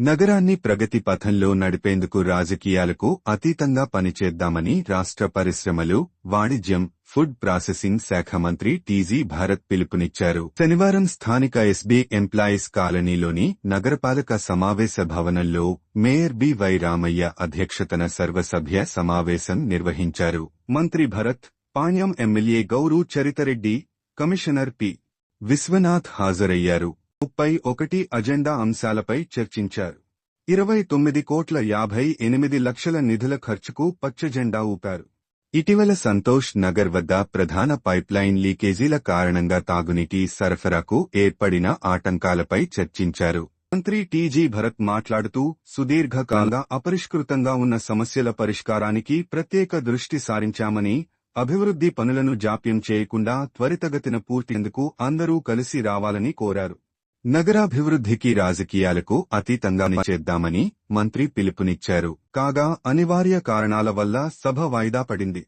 నగరాన్ని ప్రగతి పథంలో నడిపేందుకు రాజకీయాలకు అతీతంగా పనిచేద్దామని రాష్ట్ర పరిశ్రమలు వాణిజ్యం ఫుడ్ ప్రాసెసింగ్ శాఖ మంత్రి టీజీ భారత్ పిలుపునిచ్చారు. శనివారం స్థానిక ఎస్బీ ఎంప్లాయీస్ కాలనీలోని నగరపాలక సమావేశ భవనంలో మేయర్ బి వై రామయ్య అధ్యక్షతన సర్వసభ్య సమావేశం నిర్వహించారు. మంత్రి Bharat Panyam MLA Gowru చరితరెడ్డి commissioner P. Vishwanath హాజరయ్యారు. ముప్పై ఒకటి అజెండా అంశాలపై చర్చించారు. ఇరవై తొమ్మిది కోట్ల యాభై ఎనిమిది లక్షల నిధుల ఖర్చుకు పచ్చజెండా ఊపారు. ఇటీవల సంతోష్ నగర్ వద్ద ప్రధాన పైప్లైన్ లీకేజీల కారణంగా తాగునీటి సరఫరాకు ఏర్పడిన ఆటంకాలపై చర్చించారు. మంత్రి టీజీ భరత్ మాట్లాడుతూ సుదీర్ఘకాలంగా అపరిష్కృతంగా ఉన్న సమస్యల పరిష్కారానికి ప్రత్యేక దృష్టి సారించామని అభివృద్ధి పనులను జాప్యం చేయకుండా త్వరితగతిన పూర్తిందుకు అందరూ కలిసి రావాలని కోరారు. నగరాభివృద్ధికి రాజకీయాలకు అతీతంగా చేద్దామని మంత్రి పిలుపునిచ్చారు. కాగా అనివార్య కారణాల వల్ల సభ వాయిదా పడింది.